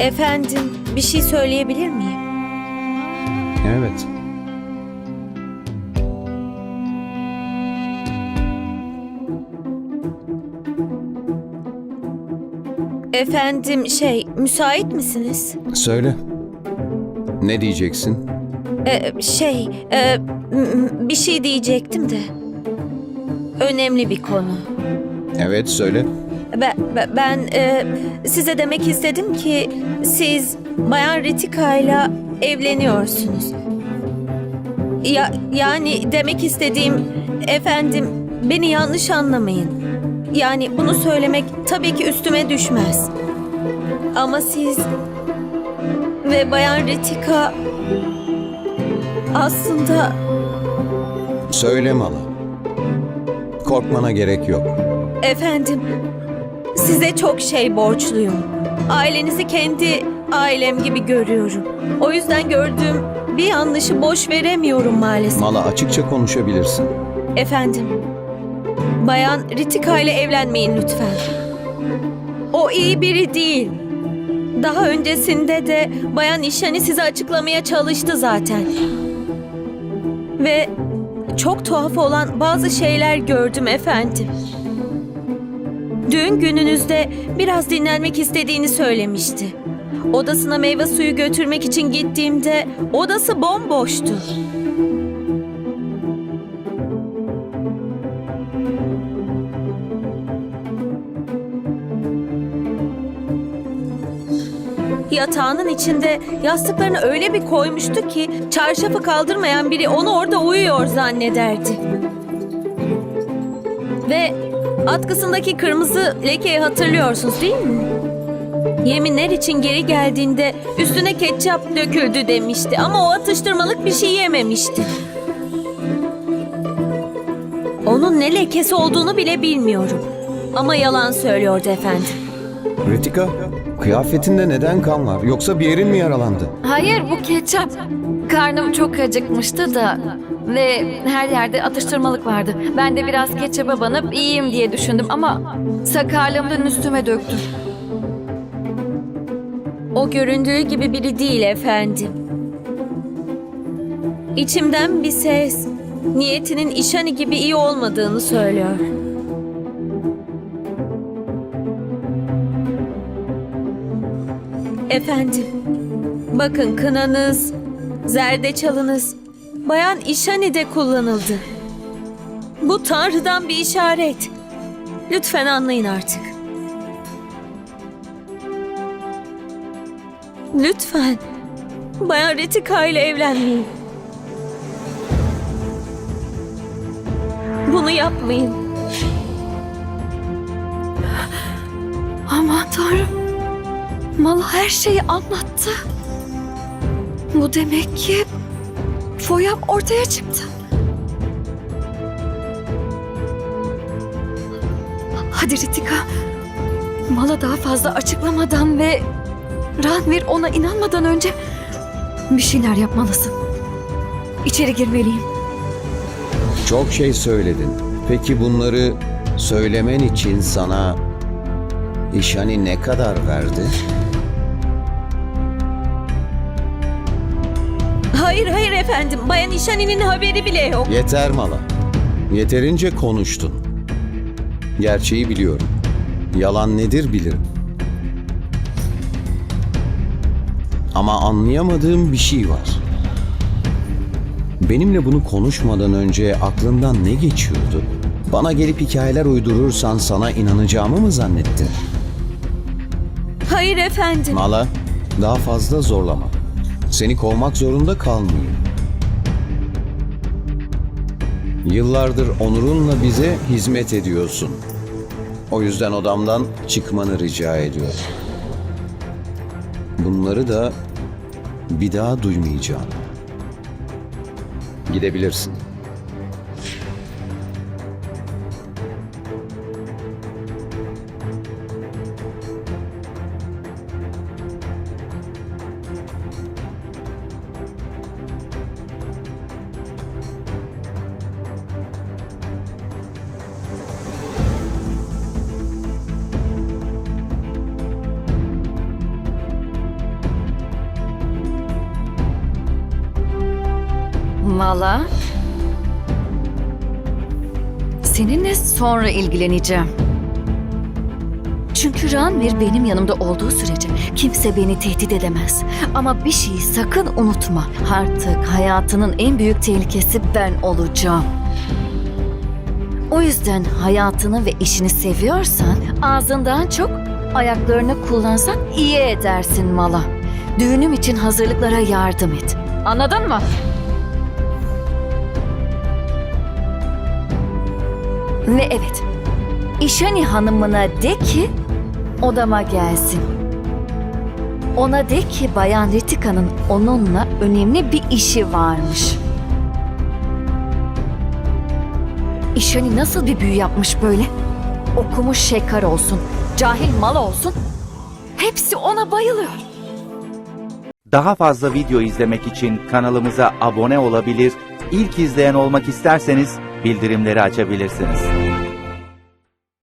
Efendim, bir şey söyleyebilir miyim? Evet. Efendim, şey, müsait misiniz? Söyle. Ne diyeceksin? Ee, şey, e, bir şey diyecektim de. Önemli bir konu. Evet söyle. Ben, ben- e, size demek istedim ki siz Bayan Ritika ile evleniyorsunuz. Ya, yani demek istediğim efendim beni yanlış anlamayın. Yani bunu söylemek tabii ki üstüme düşmez. Ama siz ve Bayan Ritika aslında Söyle Mala. Korkmana gerek yok. Efendim, size çok şey borçluyum. Ailenizi kendi ailem gibi görüyorum. O yüzden gördüğüm bir yanlışı boş veremiyorum maalesef. Mala açıkça konuşabilirsin. Efendim, Bayan Ritika ile evlenmeyin lütfen. O iyi biri değil. Daha öncesinde de Bayan İşani size açıklamaya çalıştı zaten. Ve çok tuhaf olan bazı şeyler gördüm efendim. Düğün gününüzde biraz dinlenmek istediğini söylemişti. Odasına meyve suyu götürmek için gittiğimde odası bomboştu. Yatağının içinde yastıklarını öyle bir koymuştu ki çarşafı kaldırmayan biri onu orada uyuyor zannederdi. Ve atkısındaki kırmızı lekeyi hatırlıyorsunuz değil mi? Yeminler için geri geldiğinde üstüne ketçap döküldü demişti ama o atıştırmalık bir şey yememişti. Onun ne lekesi olduğunu bile bilmiyorum. Ama yalan söylüyordu efendim. Ritika, kıyafetinde neden kan var? Yoksa bir yerin mi yaralandı? Hayır bu ketçap. Karnım çok acıkmıştı da ve her yerde atıştırmalık vardı. Ben de biraz ketçaba banıp iyiyim diye düşündüm ama sakarlığımdan üstüme döktüm. O göründüğü gibi biri değil efendim. İçimden bir ses niyetinin işani gibi iyi olmadığını söylüyor. Efendim, bakın kınanız, zerdeçalınız, bayan işani de kullanıldı. Bu Tanrı'dan bir işaret. Lütfen anlayın artık. Lütfen. Bayan Retika ile evlenmeyin. Bunu yapmayın. Mala her şeyi anlattı. Bu demek ki foyam ortaya çıktı. Hadi Ritika. Mala daha fazla açıklamadan ve Ranvir ona inanmadan önce bir şeyler yapmalısın. İçeri girmeliyim. Çok şey söyledin. Peki bunları söylemen için sana İşani ne kadar verdi? Efendim. Bayan İşani'nin haberi bile yok. Yeter Mala. Yeterince konuştun. Gerçeği biliyorum. Yalan nedir bilirim. Ama anlayamadığım bir şey var. Benimle bunu konuşmadan önce aklından ne geçiyordu? Bana gelip hikayeler uydurursan sana inanacağımı mı zannettin? Hayır efendim. Mala, daha fazla zorlama. Seni kovmak zorunda kalmayayım. Yıllardır onurunla bize hizmet ediyorsun. O yüzden odamdan çıkmanı rica ediyorum. Bunları da bir daha duymayacağım. Gidebilirsin. Mala. Seninle sonra ilgileneceğim. Çünkü Ranvir benim yanımda olduğu sürece kimse beni tehdit edemez. Ama bir şeyi sakın unutma. Artık hayatının en büyük tehlikesi ben olacağım. O yüzden hayatını ve işini seviyorsan ağzından çok ayaklarını kullansan iyi edersin Mala. Düğünüm için hazırlıklara yardım et. Anladın mı? Ve evet, İşani hanımına de ki odama gelsin. Ona de ki Bayan Ritika'nın onunla önemli bir işi varmış. İşani nasıl bir büyü yapmış böyle? Okumuş şeker olsun, cahil mal olsun. Hepsi ona bayılıyor. Daha fazla video izlemek için kanalımıza abone olabilir, ilk izleyen olmak isterseniz bildirimleri açabilirsiniz.